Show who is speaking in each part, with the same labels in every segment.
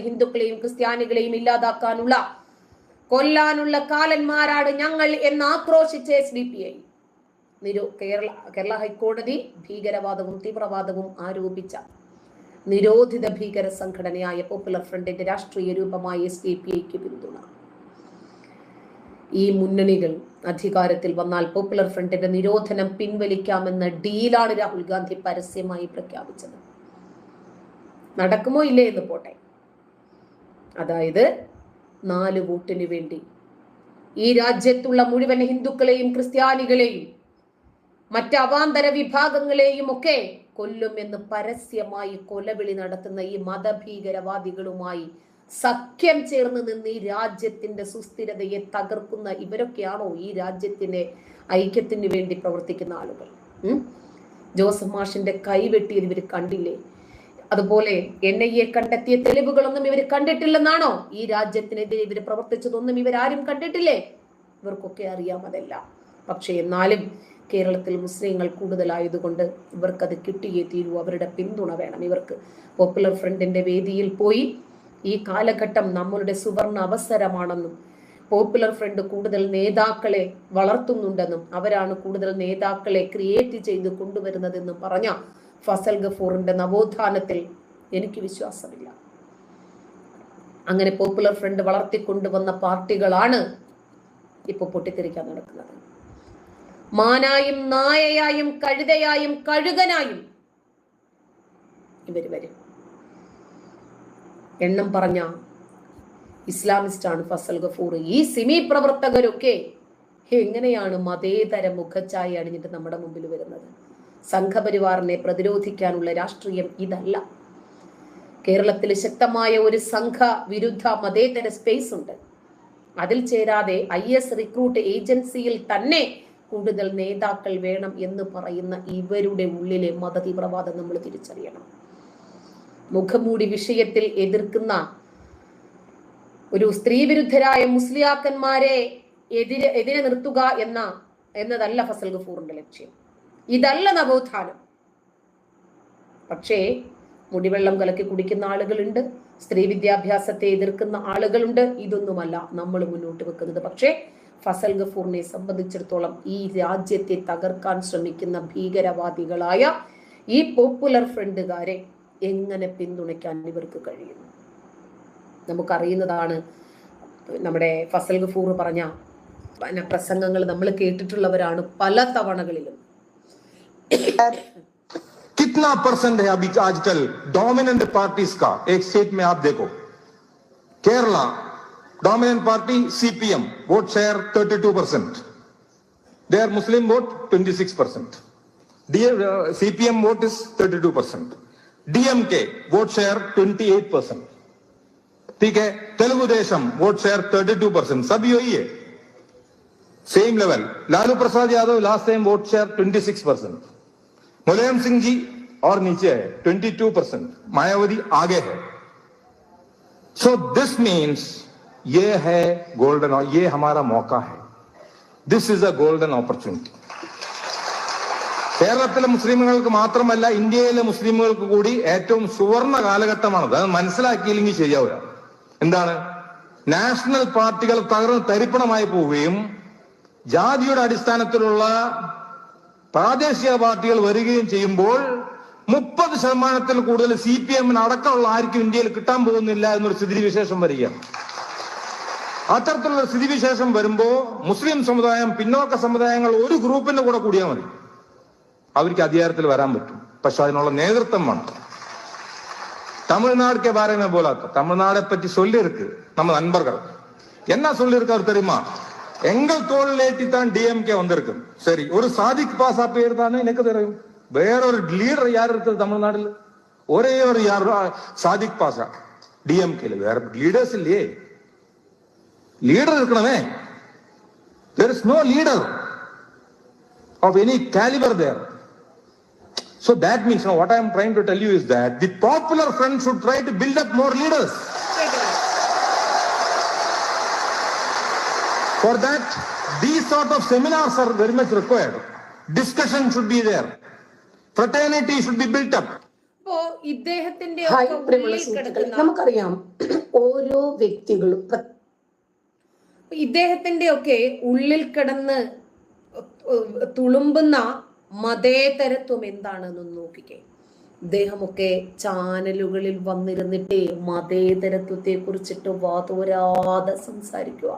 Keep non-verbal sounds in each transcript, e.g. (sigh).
Speaker 1: ഹിന്ദുക്കളെയും ക്രിസ്ത്യാനികളെയും ഇല്ലാതാക്കാനുള്ള കൊല്ലാനുള്ള കാലന്മാരാണ് ഞങ്ങൾ എന്ന് ആക്രോശിച്ച എസ് ഡി പി ഐ. നിരോ കേരള കേരള ഹൈക്കോടതി ഭീകരവാദവും തീവ്രവാദവും ആരോപിച്ച നിരോധിത ഭീകര സംഘടനയായ പോപ്പുലർ ഫ്രണ്ടിന്റെ രാഷ്ട്രീയ രൂപമായ എസ് ഡി പി ഐക്ക് പിന്തുണ. ഈ മുന്നണികൾ അധികാരത്തിൽ വന്നാൽ പോപ്പുലർ ഫ്രണ്ടിന്റെ നിരോധനം പിൻവലിക്കാമെന്ന ഡീലാണ് രാഹുൽ ഗാന്ധി പരസ്യമായി പ്രഖ്യാപിച്ചത്. നടക്കുമോ ഇല്ലേ എന്ന് പോട്ടെ. അതായത് നാല് വോട്ടിന് വേണ്ടി. ഈ രാജ്യത്തുള്ള മുഴുവൻ ഹിന്ദുക്കളെയും ക്രിസ്ത്യാനികളെയും മറ്റ് അവാന്തര വിഭാഗങ്ങളെയും ഒക്കെ കൊല്ലും എന്ന് പരസ്യമായി കൊലവിളി നടത്തുന്ന ഈ മതഭീകരവാദികളുമായി സഖ്യം ചേർന്ന് നിന്ന് ഈ രാജ്യത്തിന്റെ സുസ്ഥിരതയെ തകർക്കുന്ന ഇവരൊക്കെയാണോ ഈ രാജ്യത്തിന്റെ ഐക്യത്തിന് വേണ്ടി പ്രവർത്തിക്കുന്ന ആളുകൾ? ജോസഫ് മാഷിന്റെ കൈവെട്ടി ഇവർ കണ്ടില്ലേ? അതുപോലെ എൻ ഐ എ കണ്ടെത്തിയ തെളിവുകളൊന്നും ഇവർ കണ്ടിട്ടില്ലെന്നാണോ? ഈ രാജ്യത്തിനെതിരെ ഇവർ പ്രവർത്തിച്ചതൊന്നും ഇവരാരും കണ്ടിട്ടില്ലേ? ഇവർക്കൊക്കെ അറിയാം അതെല്ലാം. പക്ഷെ എന്നാലും കേരളത്തിൽ മുസ്ലിങ്ങൾ കൂടുതലായതുകൊണ്ട് ഇവർക്കത് കിട്ടിയേ തീരൂ. അവരുടെ പിന്തുണ വേണം. ഇവർക്ക് പോപ്പുലർ ഫ്രണ്ടിന്റെ വേദിയിൽ പോയി ഈ കാലഘട്ടം നമ്മളുടെ സുവർണ അവസരമാണെന്നും പോപ്പുലർ ഫ്രണ്ട് കൂടുതൽ നേതാക്കളെ വളർത്തുന്നുണ്ടെന്നും അവരാണ് കൂടുതൽ നേതാക്കളെ ക്രിയേറ്റ് ചെയ്ത് കൊണ്ടുവരുന്നതെന്നും പറഞ്ഞ ഫസൽ ഗഫൂറിന്റെ നവോത്ഥാനത്തിൽ എനിക്ക് വിശ്വാസമില്ല. അങ്ങനെ പോപ്പുലർ ഫ്രണ്ട് വളർത്തിക്കൊണ്ടുവന്ന പാർട്ടികളാണ് ഇപ്പോൾ പൊട്ടിത്തെറിക്കാൻ നടക്കുന്നത്. മാനായും നായയായും കഴുതയായും കഴുകനായും ഇവർ വരും. എണ്ണം പറഞ്ഞ ഇസ്ലാമിസ്റ്റ് ആണ് ഫസൽ ഗഫൂർ. ഈ സിമി പ്രവർത്തകരൊക്കെ എങ്ങനെയാണ് മതേതര മുഖച്ചായ അണിഞ്ഞിട്ട് നമ്മുടെ മുമ്പിൽ വരുന്നത്? സംഘപരിവാറിനെ പ്രതിരോധിക്കാനുള്ള രാഷ്ട്രീയം ഇതല്ല. കേരളത്തിൽ ശക്തമായ ഒരു സംഘ വിരുദ്ധ മതേതര സ്പേസ് ഉണ്ട്. അതിൽ ചേരാതെ ഐ എസ് റിക്രൂട്ട് ഏജൻസിയിൽ തന്നെ കൂടുതൽ നേതാക്കൾ വേണം എന്ന് പറയുന്ന ഇവരുടെ ഉള്ളിലെ മതതീവ്രവാദം നമ്മൾ തിരിച്ചറിയണം. മുഖമൂടി വിഷയത്തിൽ എതിർക്കുന്ന ഒരു സ്ത്രീവിരുദ്ധരായ മുസ്ലിയാക്കന്മാരെ എതിരെ എതിരെ നിർത്തുക എന്ന എന്നതല്ല ഫസൽ ഗഫൂറിന്റെ ലക്ഷ്യം. ഇതല്ല നവോത്ഥാനം. പക്ഷേ മുടിവെള്ളം കലക്കി കുടിക്കുന്ന ആളുകളുണ്ട് സ്ത്രീ വിദ്യാഭ്യാസത്തെ എതിർക്കുന്ന ആളുകളുണ്ട്. ഇതൊന്നുമല്ല നമ്മൾ മുന്നോട്ട് വെക്കുന്നത്. പക്ഷേ ഫസൽ ഗഫൂറിനെ സംബന്ധിച്ചിടത്തോളം ഈ രാജ്യത്തെ തകർക്കാൻ ശ്രമിക്കുന്ന ഭീകരവാദികളായ ഈ പോപ്പുലർ ഫ്രണ്ടുകാരെ എങ്ങനെ പിന്തുണയ്ക്കാൻ ഇവർക്ക് കഴിയുന്നു? നമുക്കറിയുന്നതാണ് നമ്മുടെ ഫസൽ ഗഫൂർ പറഞ്ഞ പ്രസംഗങ്ങൾ നമ്മൾ കേട്ടിട്ടുള്ളവരാണ് പല തവണകളിലും
Speaker 2: कितना परसेंट है अभी आजकल? डोमिनेंट पार्टीज़ का। एक स्टेट में आप देखो। Kerala dominant party CPM vote share 32 percent there Muslim vote 26 percent CPM vote is 32 percent DMK vote share 28 percent ठीक है? Telugu Desam vote share 32 percent सब यही है। Same level Lalu Prasad Yadav last time vote share 26 percent मुलायम सिंह जी और नीचे है 22 percent Mayawati आगे है सो दिस मीन्स ये है गोल्डन ये हमारा मौका है this is a golden opportunity കേരളത്തിലെ മുസ്ലിമുകൾക്ക് മാത്രമല്ല ഇന്ത്യയിലെ മുസ്ലിമുകൾക്ക് കൂടി ഏറ്റവും സുവർണ കാലഘട്ടമാണത് അത് മനസ്സിലാക്കിയില്ലെങ്കിൽ ശരിയാവില്ല എന്താണ് നാഷണൽ പാർട്ടികൾ തകർന്ന് തരിപ്പണമായി പോവുകയും ജാതിയുടെ അടിസ്ഥാനത്തിലുള്ള പ്രാദേശിക പാർട്ടികൾ വരികയും ചെയ്യുമ്പോൾ മുപ്പത് ശതമാനത്തിൽ കൂടുതൽ സി പി എമ്മിന് അടക്കമുള്ള ആർക്കും ഇന്ത്യയിൽ കിട്ടാൻ പോകുന്നില്ല എന്നൊരു സ്ഥിതിവിശേഷം വരികയാണ്. അത്തരത്തിലുള്ള സ്ഥിതിവിശേഷം വരുമ്പോ മുസ്ലിം സമുദായം പിന്നോക്ക സമുദായങ്ങൾ ഒരു ഗ്രൂപ്പിന്റെ കൂടെ കൂടിയാൽ മതി. അവർക്ക് അധികാരത്തിൽ വരാൻ പറ്റും. പക്ഷെ അതിനുള്ള നേതൃത്വം വേണം. തമിഴ്നാടുക്ക് പാരനെ പോലാത്ത തമിഴ്നാടെ പറ്റി ചൊല്ലിയിருக்கு நம்ம நண்பர்கள் என்ன சொல்லியிருக்காரு தெரியுமா எங்க தோல் நேட்டித்தான் டிஎம்கே வந்திருக்கு சரி ஒரு சாதிக் பாசா பேர் தானே எனக்கு தெரியும் வேறொரு லீடர் யார் இருக்குது தமிழ்நாடுல ஒரே ஒரு யார் சாதிக் பாசா டிஎம்கேல வேற லீடர்ஸ் இல்லையே லீடர் இருக்கணுமே there is no leader of any calibre there so that means what what I am trying to tell you is that the popular front should try to build up more. For that, these sort of seminars are very much required. Discussion should be there. Fraternity should be built up.
Speaker 1: ഇദ്ദേഹത്തിന്റെ
Speaker 3: നമുക്കറിയാം (clears throat) ഓരോ വ്യക്തികളും
Speaker 1: ഇദ്ദേഹത്തിന്റെ ഒക്കെ ഉള്ളിൽ കിടന്ന് തുളുമ്പുന്ന മതേതരത്വം എന്താണെന്ന് നോക്കിക്കേ ഇദ്ദേഹമൊക്കെ ചാനലുകളിൽ വന്നിരുന്നിട്ട് മതേതരത്വത്തെ കുറിച്ചിട്ട് വാതോരാതെ സംസാരിക്കുക?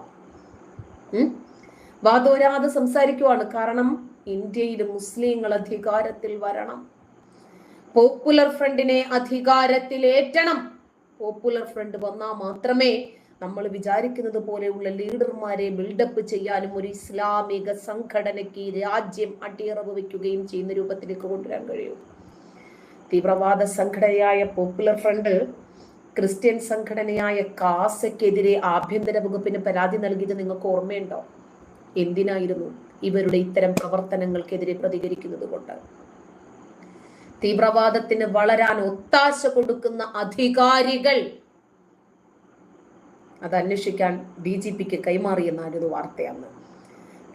Speaker 1: വാതോരാതെ സംസാരിക്കുവാണ്. കാരണം ഇന്ത്യയിൽ മുസ്ലിങ്ങൾ അധികാരത്തിൽ വരണം. പോപ്പുലർ ഫ്രണ്ടിനെ അധികാരത്തിലേറ്റണം. പോപ്പുലർ ഫ്രണ്ട് വന്നാൽ മാത്രമേ നമ്മൾ വിചാരിക്കുന്നത് പോലെയുള്ള ലീഡർമാരെ ബിൽഡപ്പ് ചെയ്യാനും ഒരു ഇസ്ലാമിക സംഘടനയ്ക്ക് രാജ്യം അടിയറവ് വയ്ക്കുകയും ചെയ്യുന്ന രൂപത്തിലേക്ക് കൊണ്ടുവരാൻ കഴിയൂ. തീവ്രവാദ സംഘടനയായ പോപ്പുലർ ഫ്രണ്ട് ക്രിസ്ത്യൻ സംഘടനയായ കാസയ്ക്കെതിരെ ആഭ്യന്തര വകുപ്പിന് പരാതി നൽകിയത് നിങ്ങൾക്ക് ഓർമ്മയുണ്ടോ? എന്തിനായിരുന്നു ഇവരുടെ ഇത്തരം പ്രവർത്തനങ്ങൾക്കെതിരെ പ്രതികരിക്കുന്നത് കൊണ്ട്? തീവ്രവാദത്തിന് വളരാൻ ഒത്താശ കൊടുക്കുന്ന അധികാരികൾ അത് അന്വേഷിക്കാൻ ഡി ജി പിക്ക് കൈമാറിയെന്നായിരുന്നു വാർത്തയാണ്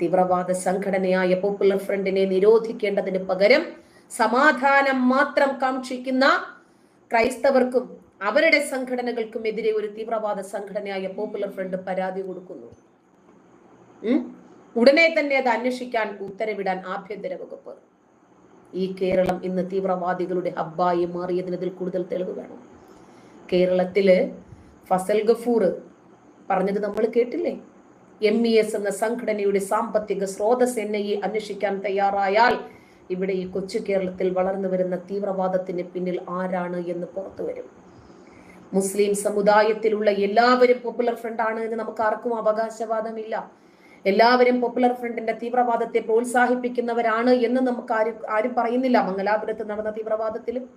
Speaker 1: തീവ്രവാദ സംഘടനയായ പോപ്പുലർ ഫ്രണ്ടിനെ നിരോധിക്കേണ്ടതിന് പകരം സമാധാനം മാത്രം കാക്ഷിക്കുന്ന ക്രൈസ്തവർക്കും അവരുടെ സംഘടനകൾക്കും എതിരെ ഒരു തീവ്രവാദ സംഘടനയായ പോപ്പുലർ ഫ്രണ്ട് പരാതി കൊടുക്കുന്നു? ഉടനെ തന്നെ അത് അന്വേഷിക്കാൻ ഉത്തരവിടാൻ ആഭ്യന്തര വകുപ്പ്. ഈ കേരളം ഇന്ന് തീവ്രവാദികളുടെ ഹബ്ബായി മാറിയതിന് ഇതിൽ കൂടുതൽ തെളിവ് വേണം. കേരളത്തിൽ ഫസൽ ഗഫൂർ പറഞ്ഞത് നമ്മൾ കേട്ടില്ലേ? എം ഇ എസ് എന്ന സംഘടനയുടെ സാമ്പത്തിക സ്രോതസ് എൻ അന്വേഷിക്കാൻ തയ്യാറായാൽ ഇവിടെ ഈ കൊച്ചു കേരളത്തിൽ വളർന്നു വരുന്ന തീവ്രവാദത്തിന് പിന്നിൽ ആരാണ് എന്ന് പുറത്തു വരും. മുസ്ലിം സമുദായത്തിലുള്ള എല്ലാവരും പോപ്പുലർ ഫ്രണ്ട് ആണ് എന്ന് നമുക്ക് ആർക്കും അവകാശവാദമില്ല. എല്ലാവരും പോപ്പുലർ ഫ്രണ്ടിന്റെ തീവ്രവാദത്തെ പ്രോത്സാഹിപ്പിക്കുന്നവരാണ് എന്ന് നമുക്ക് ആരും ആരും പറയുന്നില്ല. മംഗലാപുരത്ത് നടന്ന തീവ്രവാദത്തിൽ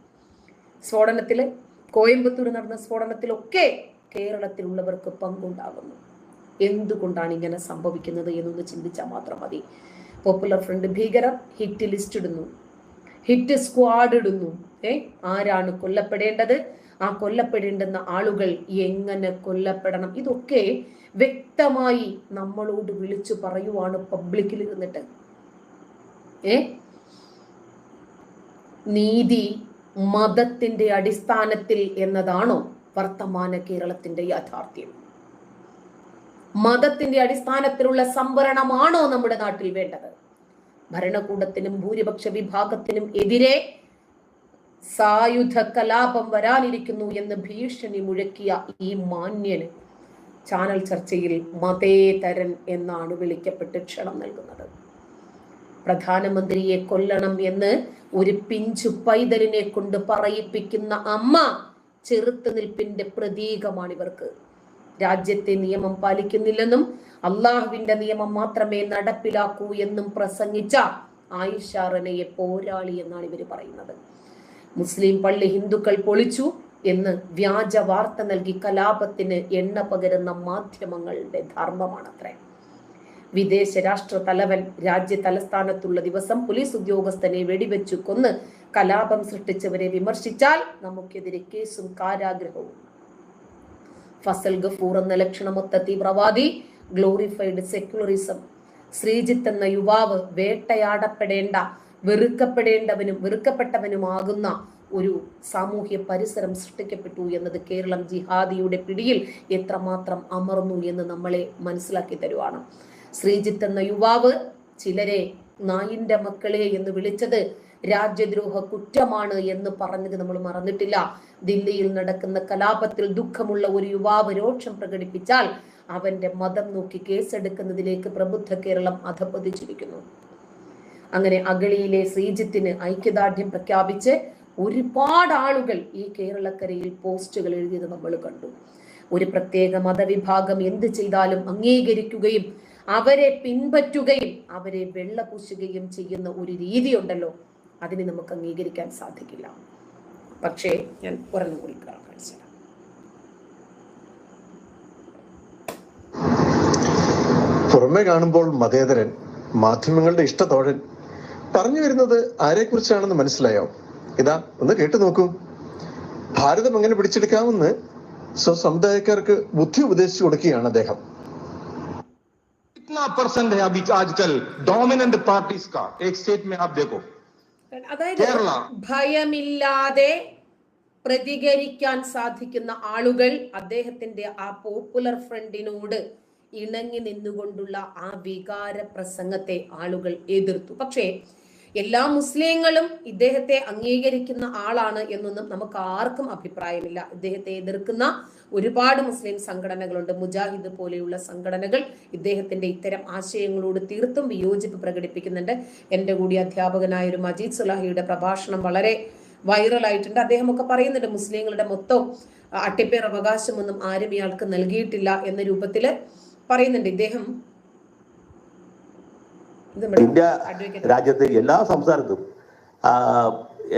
Speaker 1: സ്ഫോടനത്തിൽ കോയമ്പത്തൂർ നടന്ന സ്ഫോടനത്തിലൊക്കെ കേരളത്തിലുള്ളവർക്ക് പങ്കുണ്ടാകുന്നു. എന്തുകൊണ്ടാണ് ഇങ്ങനെ സംഭവിക്കുന്നത് എന്നൊന്ന് ചിന്തിച്ചാൽ മാത്രം മതി. പോപ്പുലർ ഫ്രണ്ട് ഭീകരർ ഹിറ്റ് ലിസ്റ്റ് ഇടുന്നു. ഹിറ്റ് സ്ക്വാഡ് ഇടുന്നു. ഏ? ആരാണ് കൊല്ലപ്പെടേണ്ടത്? ആ കൊല്ലപ്പെടേണ്ടുന്ന ആളുകൾ എങ്ങനെ കൊല്ലപ്പെടണം? ഇതൊക്കെ വ്യക്തമായി നമ്മളോട് വിളിച്ചു പറയുവാണ് പബ്ലിക്കിൽ ഇരുന്നിട്ട് ഏ? നീതി മതത്തിന്റെ അടിസ്ഥാനത്തിൽ എന്നതാണോ വർത്തമാന കേരളത്തിന്റെ യാഥാർത്ഥ്യം? മതത്തിന്റെ അടിസ്ഥാനത്തിലുള്ള സംവരണമാണോ നമ്മുടെ നാട്ടിൽ വേണ്ടത്? ഭരണകൂടത്തിനും ഭൂരിപക്ഷ വിഭാഗത്തിനും എതിരെ സായുധ കലാപം വരാനിരിക്കുന്നു എന്ന് ഭീഷണി മുഴക്കിയ ഈ മാന്യന് ചാനൽ ചർച്ചയിൽ മതേതരൻ എന്നാണ് വിളിക്കപ്പെട്ട് ക്ഷണം നൽകുന്നത്. പ്രധാനമന്ത്രിയെ കൊല്ലണം എന്ന് ഒരു പിഞ്ചു പൈതലിനെ കൊണ്ട് പറയിപ്പിക്കുന്ന അമ്മ ചെറുത്തുനിൽപ്പിന്റെ പ്രതീകമാണ് ഇവർക്ക് രാജ്യത്തെ നിയമം പാലിക്കുന്നില്ലെന്നും അള്ളാഹുവിന്റെ നിയമം മാത്രമേ നടപ്പിലാക്കൂ എന്നും പ്രസംഗിച്ച ആയിഷാറനയെ പോരാളി എന്നാണ് ഇവർ പറയുന്നത്. മുസ്ലിം പള്ളി ഹിന്ദുക്കൾ പൊളിച്ചു എന്ന് വ്യാജ വാർത്ത നൽകി കലാപത്തിന് എണ്ണ പകരുന്ന മാധ്യമങ്ങളുടെ ധർമ്മമാണത്രേ. വിദേശ രാഷ്ട്ര തലവൻ രാജ്യ തലസ്ഥാനത്തുള്ള ദിവസം പോലീസ് ഉദ്യോഗസ്ഥനെ വെടിവെച്ചു കൊന്ന് കലാപം സൃഷ്ടിച്ചവരെ വിമർശിച്ചാൽ നമുക്കെതിരെ കേസും കാരാഗ്രഹവും. ഫസൽ ഗഫൂർ എന്ന ലക്ഷണമൊത്ത തീവ്രവാദി ഗ്ലോറിഫൈഡ് സെക്യുലറിസം ശ്രീജിത്ത് എന്ന യുവാവ് വേട്ടയാടപ്പെടേണ്ട വെറുക്കപ്പെടേണ്ടവനും വെറുക്കപ്പെട്ടവനുമാകുന്ന ഒരു സാമൂഹ്യ പരിസരം സൃഷ്ടിക്കപ്പെട്ടു എന്നത് കേരളം ജിഹാദിയുടെ പിടിയിൽ എത്രമാത്രം അമർന്നു എന്ന് നമ്മളെ മനസ്സിലാക്കി തരുവാണ്. ശ്രീജിത്ത് എന്ന യുവാവ് ചിലരെ നായിന്റെ മക്കളെ എന്ന് വിളിച്ചത് രാജ്യദ്രോഹ കുറ്റമാണ് എന്ന് പറഞ്ഞത് നമ്മൾ മറന്നിട്ടില്ല. ദില്ലിയിൽ നടക്കുന്ന കലാപത്തിൽ ദുഃഖമുള്ള ഒരു യുവാവ് രോക്ഷം പ്രകടിപ്പിച്ചാൽ അവന്റെ മതം നോക്കി കേസെടുക്കുന്നതിലേക്ക് പ്രബുദ്ധ കേരളം അധപ്പതിച്ചിരിക്കുന്നു അങ്ങനെ അഗളിയിലെ ശ്രീജിത്തിന് ഐക്യദാർഢ്യം പ്രഖ്യാപിച്ച് ഒരുപാട് ആളുകൾ ഈ കേരളക്കരയിൽ പോസ്റ്റുകൾ എഴുതിയത് നമ്മൾ കണ്ടു ഒരു പ്രത്യേക മതവിഭാഗം എന്ത് ചെയ്താലും അംഗീകരിക്കുകയും അവരെ പിൻപറ്റുകയും അവരെ വെള്ളപൂശുകയും ചെയ്യുന്ന ഒരു രീതിയുണ്ടല്ലോ അതിനെ നമുക്ക് അംഗീകരിക്കാൻ സാധിക്കില്ല പക്ഷേ ഞാൻ ഒരെണ്ണം കൂടി.
Speaker 4: പുറമെ കാണുമ്പോൾ മതേതരൻ മാധ്യമങ്ങളുടെ ഇഷ്ടത്തോഴൻ പറഞ്ഞു വരുന്നത് ആരെക്കുറിച്ചാണെന്ന് മനസ്സിലായോ ഇതാ ഒന്ന് കേട്ടു നോക്കൂ ഭാരതം എങ്ങനെ പിടിച്ചെടുക്കാമെന്ന് സ്വസമുദായക്കാർക്ക് ബുദ്ധി ഉപദേശിച്ചു കൊടുക്കുകയാണ് അദ്ദേഹം
Speaker 2: कितना परसेंट है अभी आजकल डोमिनेंट पार्टीज का एक स्टेट में आप देखो
Speaker 1: അതായത്
Speaker 2: കേരള.
Speaker 1: ഭയമില്ലാതെ പ്രതികരിക്കാൻ സാധിക്കുന്ന ആളുകൾ അദ്ദേഹത്തിന്റെ ആ പോപ്പുലർ ഫ്രണ്ടിനോട് ഇണങ്ങി നിന്നുകൊണ്ടുള്ള ആ വികാര പ്രസംഗത്തെ ആളുകൾ എതിർത്തു പക്ഷേ എല്ലാ മുസ്ലിങ്ങളും ഇദ്ദേഹത്തെ അംഗീകരിക്കുന്ന ആളാണ് എന്നൊന്നും നമുക്ക് ആർക്കും അഭിപ്രായമില്ല. ഇദ്ദേഹത്തെ എതിർക്കുന്ന ഒരുപാട് മുസ്ലിം സംഘടനകളുണ്ട്. മുജാഹിദ് പോലെയുള്ള സംഘടനകൾ ഇദ്ദേഹത്തിന്റെ ഇത്തരം ആശയങ്ങളോട് തീർത്തും വിയോജിപ്പ് പ്രകടിപ്പിക്കുന്നുണ്ട്. എന്റെ കൂടി അധ്യാപകനായ ഒരു മജീദ് സുലാഹിയുടെ പ്രഭാഷണം വളരെ വൈറലായിട്ടുണ്ട്. അദ്ദേഹമൊക്കെ പറയുന്നുണ്ട് മുസ്ലിങ്ങളുടെ മൊത്തം അട്ടിപ്പേർ അവകാശമൊന്നും ആരും ഇയാൾക്ക് നൽകിയിട്ടില്ല എന്ന രൂപത്തിൽ പറയുന്നുണ്ട്. ഇദ്ദേഹം
Speaker 5: ഇന്ത്യ രാജ്യത്തെ എല്ലാ സംസ്ഥാനത്തും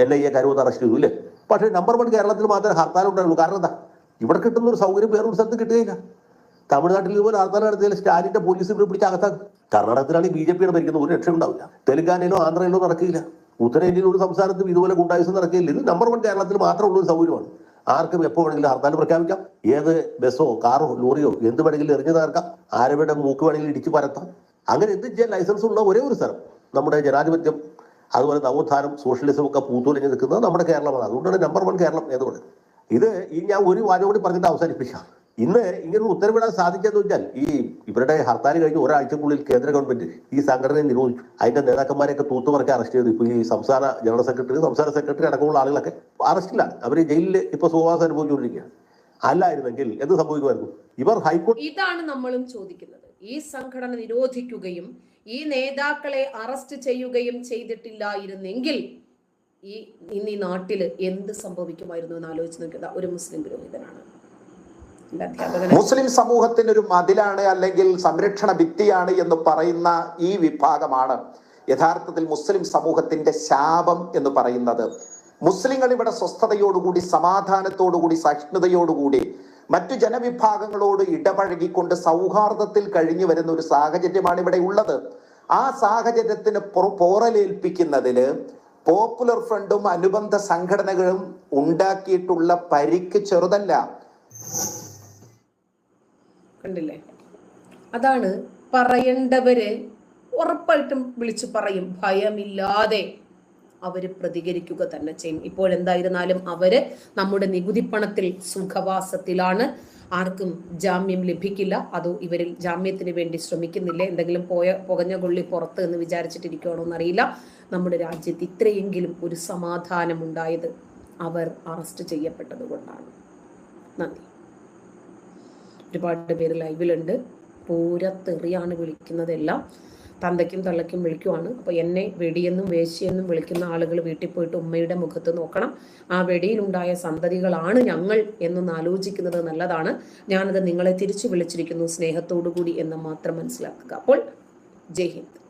Speaker 5: എൻ ഐ എ കരുവത്ത് അറസ്റ്റ് ചെയ്തു അല്ലേ പക്ഷേ നമ്പർ വൺ കേരളത്തിൽ മാത്രമേ ഹർത്താൽ ഉണ്ടായുള്ളൂ കാരണം എന്താ? ഇവിടെ കിട്ടുന്ന ഒരു സൗകര്യം ഒരു സ്ഥലത്ത് കിട്ടുകയില്ല. തമിഴ്നാട്ടിൽ ഇതുപോലെ ഹർത്താൽ നടത്തിയാൽ സ്റ്റാലിന്റെ പോലീസ് ഇവിടെ പിടിച്ച് അകത്താക്കും. കർണാടകത്തിലാണ് ബി ജെ പിയുടെ ഭരിക്കുന്നത് ഒരു രക്ഷ ഉണ്ടാവില്ല. തെലുങ്കാനയിലോ ആന്ധ്രയിലോ നടക്കില്ല. ഉത്തരേന്ത്യയിലോ ഒരു സംസ്ഥാനത്തും ഇതുപോലെ ഗുണ്ടായുസം നടക്കില്ല. ഇത് നമ്പർ വൺ കേരളത്തിൽ മാത്രമുള്ള ഒരു സൗകര്യമാണ്. ആർക്കും എപ്പോൾ വേണമെങ്കിലും ഹർത്താൽ പ്രഖ്യാപിക്കാം. ഏത് ബസ്സോ കാറോ ലോറിയോ എന്ത് വേണമെങ്കിലും എറിഞ്ഞു തകർക്കാം. ആരുടെ മൂക്ക് വേണമെങ്കിലും ഇടിച്ചു പരത്താം. അങ്ങനെ എന്ത് ചെയ്യാൻ ലൈസൻസ് ഉള്ള ഒരേ ഒരു സ്ഥലം. നമ്മുടെ ജനാധിപത്യം അതുപോലെ നവോത്ഥാനം സോഷ്യലിസം ഒക്കെ പൂത്തുലഞ്ഞ് നിൽക്കുന്നത് നമ്മുടെ കേരളമാണ്. അതുകൊണ്ടാണ് നമ്പർ വൺ കേരളം എന്ന് പറയുന്നത്. ഇത് ഈ ഞാൻ ഒരു വാചകം കൂടി പറഞ്ഞിട്ട് അവസാനിപ്പിക്കാം. ഇന്ന് ഇങ്ങനൊരു ഉത്തരവിടാൻ സാധിക്കാന്ന് വെച്ചാൽ ഈ ഇവരുടെ ഹർത്താൽ കഴിഞ്ഞ് ഒരാഴ്ചക്കുള്ളിൽ കേന്ദ്ര ഗവൺമെന്റ് ഈ സംഘടനയെ നിരോധിച്ചു. അതിന്റെ നേതാക്കന്മാരെയൊക്കെ തൂത്തുമറക്കി അറസ്റ്റ് ചെയ്തു. ഇപ്പൊ ഈ സംസ്ഥാന ജനറൽ സെക്രട്ടറി സംസ്ഥാന സെക്രട്ടറി അടക്കമുള്ള ആളുകളൊക്കെ അറസ്റ്റിലാണ് അവർ ജയിലിൽ ഇപ്പൊ സുഖവാസം അനുഭവിച്ചുകൊണ്ടിരിക്കുകയാണ്. അല്ലായിരുന്നെങ്കിൽ എന്ത് സംഭവിക്കുമായിരുന്നു? ഇവർ ഹൈക്കോടതി
Speaker 1: ഇതാണ് നമ്മളും ചോദിക്കുന്നത്. ഈ സംഘടന നിരോധിക്കുകയും ഈ നേതാക്കളെ അറസ്റ്റ് ചെയ്യുകയും ചെയ്തിട്ടില്ലായിരുന്നെങ്കിൽ ഈ ഇന്ന് ഈ നാട്ടിൽ എന്ത് സംഭവിക്കുമായിരുന്നു എന്ന് ആലോചിച്ച് നോക്കുക ഒരു മുസ്ലിം പുരോഹിതനാണ്.
Speaker 6: മുസ്ലിം സമൂഹത്തിന് ഒരു മതിലാണ് അല്ലെങ്കിൽ സംരക്ഷണ ഭിത്തിയാണ് എന്ന് പറയുന്ന ഈ വിഭാഗമാണ് യഥാർത്ഥത്തിൽ മുസ്ലിം സമൂഹത്തിന്റെ ശാപം എന്ന് പറയുന്നത്. മുസ്ലിങ്ങൾ ഇവിടെ സ്വസ്ഥതയോടുകൂടി സമാധാനത്തോടുകൂടി സഹിഷ്ണുതയോടുകൂടി മറ്റു ജനവിഭാഗങ്ങളോട് ഇടപഴകിക്കൊണ്ട് സൗഹാർദ്ദത്തിൽ കഴിഞ്ഞു വരുന്ന ഒരു സാഹചര്യമാണ് ഇവിടെ ഉള്ളത്. ആ സാഹചര്യത്തിന് പോറലേൽപ്പിക്കുന്നതിൽ പോപ്പുലർ ഫ്രണ്ടും അനുബന്ധ സംഘടനകളും ഉണ്ടാക്കിയിട്ടുള്ള പരിക്ക് ചെറുതല്ല.
Speaker 1: കണ്ടില്ലേ? അതാണ് പറയേണ്ടവര് ഉറപ്പായിട്ടും വിളിച്ചു പറയും. ഭയമില്ലാതെ. അവർ പ്രതികരിക്കുക തന്നെ ചെയ്യും. ഇപ്പോൾ എന്തായിരുന്നാലും അവർ നമ്മുടെ നികുതി പണത്തിൽ സുഖവാസത്തിലാണ്. ആർക്കും ജാമ്യം ലഭിക്കില്ല. അതോ ഇവരിൽ ജാമ്യത്തിന് വേണ്ടി ശ്രമിക്കുന്നില്ല? എന്തെങ്കിലും പോയ പുകഞ്ഞ കൊള്ളി പുറത്ത് എന്ന് വിചാരിച്ചിട്ടിരിക്കുകയാണോ എന്നറിയില്ല. നമ്മുടെ രാജ്യത്ത് ഇത്രയെങ്കിലും ഒരു സമാധാനം ഉണ്ടായത് അവർ അറസ്റ്റ് ചെയ്യപ്പെട്ടത് കൊണ്ടാണ്. നന്ദി. ഒരുപാട് പേര് ലൈവിലുണ്ട്. പൂരത്തെറിയാണ് വിളിക്കുന്നതെല്ലാം. തന്തയ്ക്കും തള്ളയ്ക്കും വിളിക്കുവാണ്. അപ്പോൾ എന്നെ വെടിയെന്നും വേശിയെന്നും വിളിക്കുന്ന ആളുകൾ വീട്ടിൽ പോയിട്ട് ഉമ്മയുടെ മുഖത്ത് നോക്കണം. ആ വെടിയിലുണ്ടായ സന്തതികളാണ് ഞങ്ങൾ എന്നൊന്ന് ആലോചിക്കുന്നത് നല്ലതാണ്. ഞാനത് നിങ്ങളെ തിരിച്ചു വിളിച്ചിരിക്കുന്നു സ്നേഹത്തോടു കൂടി എന്ന് മാത്രം മനസ്സിലാക്കുക. അപ്പോൾ ജയ് ഹിന്ദ്.